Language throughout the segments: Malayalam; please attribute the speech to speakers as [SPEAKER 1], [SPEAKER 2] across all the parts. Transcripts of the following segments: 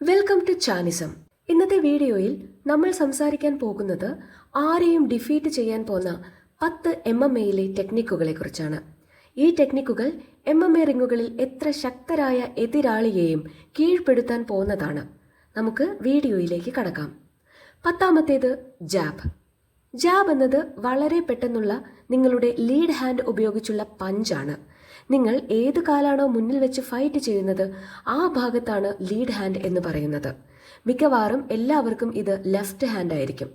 [SPEAKER 1] വെൽക്കം ടു ചാനിസം ഇന്നത്തെ വീഡിയോയിൽ നമ്മൾ സംസാരിക്കാൻ പോകുന്നത് ആരെയും ഡിഫീറ്റ് ചെയ്യാൻ പോന്ന പത്ത് എം എം എയിലെ ടെക്നിക്കുകളെ കുറിച്ചാണ്. ഈ ടെക്നിക്കുകൾ എം എം എ റിങ്ങുകളിൽ എത്ര ശക്തരായ എതിരാളിയെയും കീഴ്പ്പെടുത്താൻ പോകുന്നതാണ് നമുക്ക് വീഡിയോയിലേക്ക് കടക്കാം. പത്താമത്തേത് ജാബ് ജാബ് എന്നത് വളരെ പെട്ടെന്നുള്ള നിങ്ങളുടെ ലീഡ് ഹാൻഡ് ഉപയോഗിച്ചുള്ള പഞ്ചാണ് നിങ്ങൾ ഏത് കാലാണോ മുന്നിൽ വെച്ച് ഫൈറ്റ് ചെയ്യുന്നത് ആ ഭാഗത്താണ് ലീഡ് ഹാൻഡ് എന്ന് പറയുന്നത്. മിക്കവാറും എല്ലാവർക്കും ഇത് ലെഫ്റ്റ് ഹാൻഡ് ആയിരിക്കും.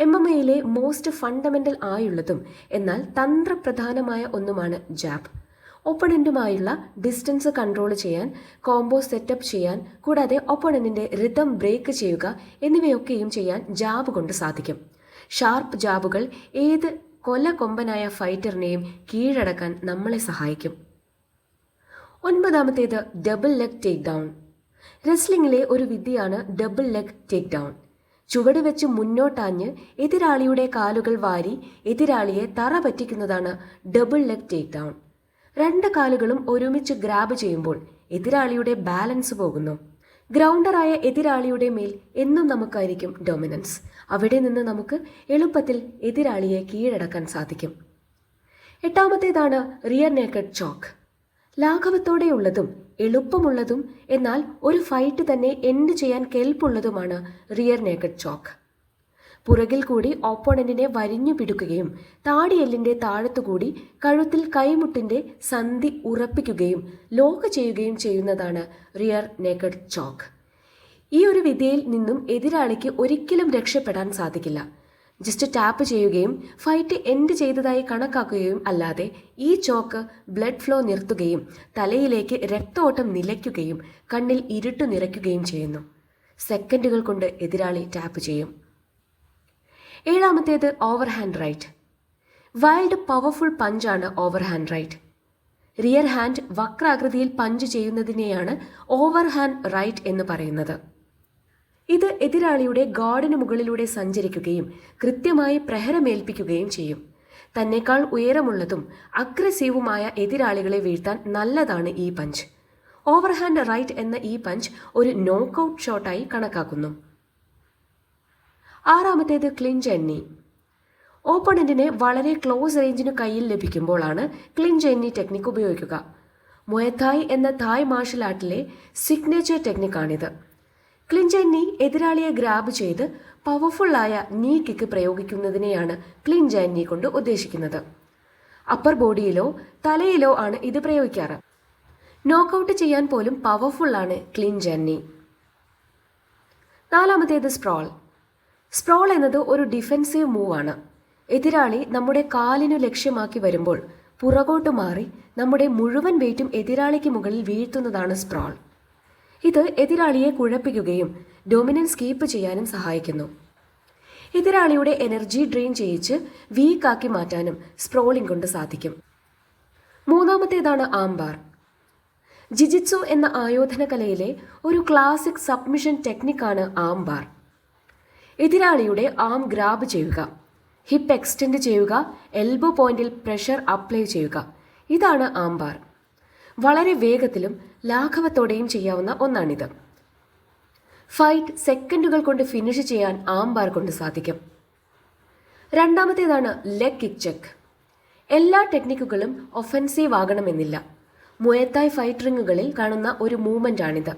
[SPEAKER 1] എം എം എയിലെ മോസ്റ്റ് ഫണ്ടമെന്റൽ ആയുള്ളതും എന്നാൽ തന്ത്രപ്രധാനമായ ഒന്നുമാണ് ജാബ് ഒപ്പണന്റുമായുള്ള ഡിസ്റ്റൻസ് കൺട്രോൾ ചെയ്യാൻ കോംബോ സെറ്റപ്പ് ചെയ്യാൻ കൂടാതെ ഒപ്പണന്റിന്റെ റിതം ബ്രേക്ക് ചെയ്യുക എന്നിവയൊക്കെയും ചെയ്യാൻ ജാബ് കൊണ്ട് സാധിക്കും. ഷാർപ്പ് ജാബുകൾ ഏത് കൊല കൊമ്പനായ ഫൈറ്ററിനെയും കീഴടക്കാൻ നമ്മളെ സഹായിക്കും. ഒൻപതാമത്തേത് ഡബിൾ ലെഗ് ടേക്ക് ഡൗൺ റെസ്ലിംഗിലെ ഒരു വിദ്യയാണ് ഡബിൾ ലെഗ് ടേക്ക് ഡൗൺ ചുവട് വെച്ച് മുന്നോട്ടാഞ്ഞ് എതിരാളിയുടെ കാലുകൾ വാരി എതിരാളിയെ തറ പറ്റിക്കുന്നതാണ് ഡബിൾ ലെഗ് ടേക്ക് ഡൗൺ രണ്ട് കാലുകളും ഒരുമിച്ച് ഗ്രാബ് ചെയ്യുമ്പോൾ എതിരാളിയുടെ ബാലൻസ് പോകുന്നു. ഗ്രൗണ്ടറായ എതിരാളിയുടെ മേൽ എന്നും നമുക്കായിരിക്കും ഡൊമിനൻസ് അവിടെ നിന്ന് നമുക്ക് എളുപ്പത്തിൽ എതിരാളിയെ കീഴടക്കാൻ സാധിക്കും. എട്ടാമത്തേതാണ് റിയർ നേക്കഡ് ചോക്ക് ലാഘവത്തോടെയുള്ളതും എളുപ്പമുള്ളതും എന്നാൽ ഒരു ഫൈറ്റ് തന്നെ എൻഡ് ചെയ്യാൻ കെൽപ്പുള്ളതുമാണ് റിയർ നേക്കഡ് ചോക്ക് പുറകിൽ കൂടി ഓപ്പോണന്റിനെ വരിഞ്ഞു പിടിക്കുകയും താടിയെല്ലിന്റെ താഴത്തുകൂടി കഴുത്തിൽ കൈമുട്ടിന്റെ സന്ധി ഉറപ്പിക്കുകയും ലോക്ക് ചെയ്യുകയും ചെയ്യുന്നതാണ് റിയർ നേക്കഡ് ചോക്ക് ഈ ഒരു വിദ്യയിൽ നിന്നും എതിരാളിക്ക് ഒരിക്കലും രക്ഷപ്പെടാൻ സാധിക്കില്ല. ജസ്റ്റ് ടാപ്പ് ചെയ്യുകയും ഫൈറ്റ് എൻഡ് ചെയ്തതായി കണക്കാക്കുകയും അല്ലാതെ ഈ ചോക്ക് ബ്ലഡ് ഫ്ലോ നിർത്തുകയും തലയിലേക്ക് രക്തോട്ടം നിലയ്ക്കുകയും കണ്ണിൽ ഇരുട്ട് നിറയ്ക്കുകയും ചെയ്യുന്നു. സെക്കൻഡുകൾ കൊണ്ട് എതിരാളി ടാപ്പ് ചെയ്യും. ഏഴാമത്തേത് over hand right wild powerful പഞ്ചാണ് over hand right rear hand വക്രാകൃതിയിൽ punch ചെയ്യുന്നതിനെയാണ് ഓവർ ഹാൻഡ് റൈറ്റ് എന്ന് പറയുന്നത്. ഇത് എതിരാളിയുടെ ഗാർഡിന് മുകളിലൂടെ സഞ്ചരിക്കുകയും കൃത്യമായി പ്രഹരമേൽപ്പിക്കുകയും ചെയ്യും. തന്നെക്കാൾ ഉയരമുള്ളതും അഗ്രസീവുമായ എതിരാളികളെ വീഴ്ത്താൻ നല്ലതാണ് ഈ പഞ്ച്. ഓവർഹാൻഡ് റൈറ്റ് എന്ന ഈ പഞ്ച് ഒരു നോക്കൌട്ട് ഷോട്ടായി കണക്കാക്കുന്നു. ആറാമത്തേത് ക്ലിഞ്ച് എണ്ണി. ഓപ്പണന്റിനെ വളരെ ക്ലോസ് റേഞ്ചിന് കയ്യിൽ ലഭിക്കുമ്പോഴാണ് ക്ലിഞ്ച് എണ്ണി ടെക്നിക്ക് ഉപയോഗിക്കുക. മൊയത്തായ് എന്ന തായ് മാർഷൽ ആർട്ടിലെ സിഗ്നേച്ചർ ടെക്നിക്കാണിത്. ക്ലിഞ്ചന്നി എതിരാളിയെ ഗ്രാബ് ചെയ്ത് പവർഫുള്ളായ നീ കിക്ക് പ്രയോഗിക്കുന്നതിനെയാണ് ക്ലിഞ്ചന്നി കൊണ്ട് ഉദ്ദേശിക്കുന്നത്. അപ്പർ ബോഡിയിലോ തലയിലോ ആണ് ഇത് പ്രയോഗിക്കാറ്. നോക്കൗട്ട് ചെയ്യാൻ പോലും പവർഫുള്ളാണ് ക്ലിഞ്ചന്നി നാലാമത്തേത് സ്പ്രോൾ സ്പ്രോൾ എന്നത് ഒരു ഡിഫെൻസീവ് ആണ്. എതിരാളി നമ്മുടെ കാലിനു ലക്ഷ്യമാക്കി വരുമ്പോൾ പുറകോട്ട് മാറി നമ്മുടെ മുഴുവൻ വെയിറ്റും എതിരാളിക്ക് മുകളിൽ വീഴ്ത്തുന്നതാണ് സ്പ്രോൾ ഇത് എതിരാളിയെ കുഴപ്പിക്കുകയും ഡൊമിനൻസ് കീപ്പ് ചെയ്യാനും സഹായിക്കുന്നു. എതിരാളിയുടെ എനർജി ഡ്രെയിൻ ചെയ്യിച്ച് വീക്കാക്കി മാറ്റാനും സ്പ്രോളിംഗ് കൊണ്ട് സാധിക്കും. മൂന്നാമത്തേതാണ് ആംബാർ. ജിജിത്സു എന്ന ആയോധന കലയിലെ ഒരു ക്ലാസിക് സബ്മിഷൻ ടെക്നിക്കാണ് ആംബാർ. എതിരാളിയുടെ ആം ഗ്രാബ് ചെയ്യുക ഹിപ്പ് എക്സ്റ്റെൻഡ് ചെയ്യുക എൽബോ പോയിന്റിൽ പ്രഷർ അപ്ലൈ ചെയ്യുക ഇതാണ് ആംബാർ. വളരെ വേഗത്തിലും ലാഘവത്തോടെയും ചെയ്യാവുന്ന ഒന്നാണിത്. ഫൈറ്റ് സെക്കൻഡുകൾ കൊണ്ട് ഫിനിഷ് ചെയ്യാൻ ആംബാർ കൊണ്ട് സാധിക്കും. രണ്ടാമത്തേതാണ് ലെഗ് കിക്ക് ചെക്ക്. എല്ലാ ടെക്നിക്കുകളും ഒഫൻസീവ് ആകണമെന്നില്ല. മുയത്തായ് ഫൈറ്റ് റിങ്ങുകളിൽ കാണുന്ന ഒരു മൂവ്മെന്റ് ആണിത്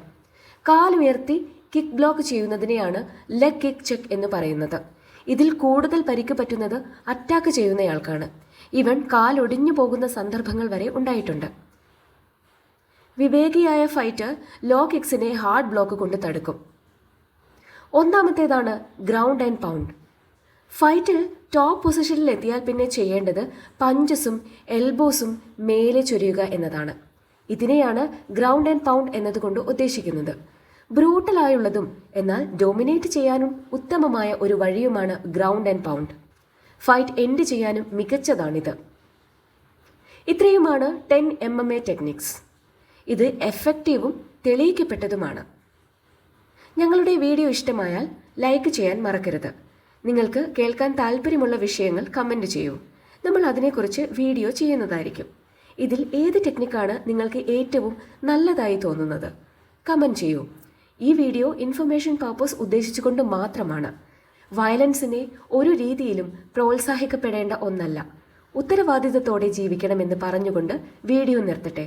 [SPEAKER 1] കാലുയർത്തി kick block ചെയ്യുന്നതിനെയാണ് leg kick check എന്ന് പറയുന്നത്. ഇതിൽ കൂടുതൽ പരിക്ക് പറ്റുന്നത് അറ്റാക്ക് ചെയ്യുന്നയാൾക്കാണ്. ഇവൻ കാലൊടിഞ്ഞു പോകുന്ന സന്ദർഭങ്ങൾ വരെ ഉണ്ടായിട്ടുണ്ട്. വിവേകിയായ ഫൈറ്റർ ലോ ഹാർഡ് ബ്ലോക്ക് കൊണ്ട് തടുക്കും. ഒന്നാമത്തേതാണ് ഗ്രൗണ്ട് ആൻഡ് പൗണ്ട്. ഫൈറ്റിൽ ടോപ്പ് പൊസിഷനിൽ എത്തിയാൽ പിന്നെ ചെയ്യേണ്ടത് പഞ്ചസും എൽബോസും മേലെ ചൊരിയുക എന്നതാണ്. ഇതിനെയാണ് ഗ്രൗണ്ട് ആൻഡ് പൗണ്ട് എന്നതുകൊണ്ട് ഉദ്ദേശിക്കുന്നത്. ബ്രൂട്ടലായുള്ളതും എന്നാൽ ഡോമിനേറ്റ് ചെയ്യാനും ഉത്തമമായ ഒരു വഴിയുമാണ് ground and pound. Fight end ചെയ്യാനും മികച്ചതാണിത്. ഇത്രയുമാണ് ten M M A techniques. ഇത് എഫക്റ്റീവും തെളിയിക്കപ്പെട്ടതുമാണ്. ഞങ്ങളുടെ വീഡിയോ ഇഷ്ടമായാൽ ലൈക്ക് ചെയ്യാൻ മറക്കരുത്. നിങ്ങൾക്ക് കേൾക്കാൻ താല്പര്യമുള്ള വിഷയങ്ങൾ കമന്റ് ചെയ്യൂ. നമ്മൾ അതിനെക്കുറിച്ച് വീഡിയോ ചെയ്യുന്നതായിരിക്കും. ഇതിൽ ഏത് ടെക്നിക്കാണ് നിങ്ങൾക്ക് ഏറ്റവും നല്ലതായി തോന്നുന്നത്? കമന്റ് ചെയ്യൂ. ഈ വീഡിയോ ഇൻഫർമേഷൻ പർപ്പസ് ഉദ്ദേശിച്ചുകൊണ്ട് മാത്രമാണ്. വയലൻസിനെ ഒരു രീതിയിലും പ്രോത്സാഹിക്കപ്പെടേണ്ട ഒന്നല്ല. ഉത്തരവാദിത്തത്തോടെ ജീവിക്കണമെന്ന് പറഞ്ഞുകൊണ്ട് വീഡിയോ നിർത്തട്ടെ.